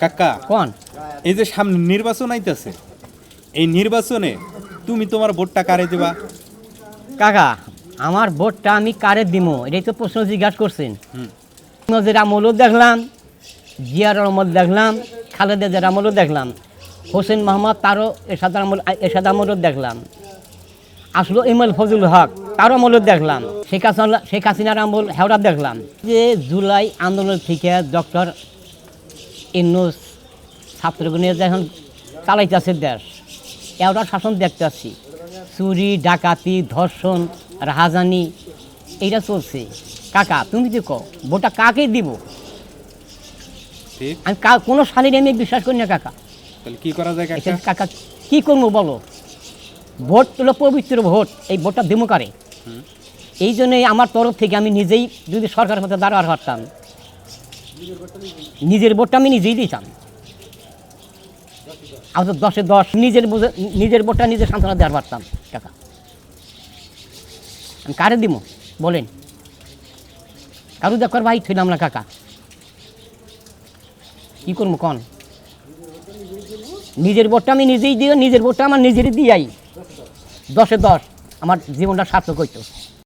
কাকা কোন? এই যে সামনে নির্বাচন আইতেছে এই নির্বাচনে তুমি তোমার ভোটটা কারে দেবা? কাকা আমার ভোটটা আমি কারে দিব এটাই তো প্রশ্ন জিজ্ঞাসা করছেন। নজর আমলও দেখলাম জিয়ার রহমত দেখলাম খালেদা জের আমলও দেখলাম হোসেন মোহাম্মদ তারও এরশাদ আমল এরশাদ আমলও দেখলাম। আসলো ইমল ফজল হক তারও আমলও দেখলাম। শেখ হাসিনা শেখ হাসিনার আমল হেওড়া দেখলাম। যে জুলাই আন্দোলন থেকে ডক্টর ইন্নুস ছাত্রগুলো যখন চালাইতেছে দেশ এওটা শাসন দেখতেছি। চুরি ডাকাতি ধর্ষণ রাহাজানি এইটা চলছে। কাকা তুমি যে কো ভোটটা কাকে দিব? আমি কোনো শালীর আমি বিশ্বাস করি না কাকা। কি করা যায় কাকা? কী করব বলো? ভোট হলো পবিত্র ভোট এই ভোটটা দেবো কারে? এই জন্যই আমার তরফ থেকে আমি নিজেই যদি সরকারের মধ্যে দাঁড়াতে পারতাম নিজের ভোটটা আমি নিজেই দিতাম। আমি তো দশে দশ নিজের নিজের ভোটটা নিজে সান্ত্বনা দেওয়ার পারতাম, টাকা। আমি কারে দিব বলেন। কারু দেখার ভাই থইলাম না কাকা। কি করব কন? নিজের ভোটটা আমি নিজেই দিও, নিজের ভোটটা আমার নিজেরই দিয়াই। দশে দশ, আমার জীবনটা সার্থক হইতো।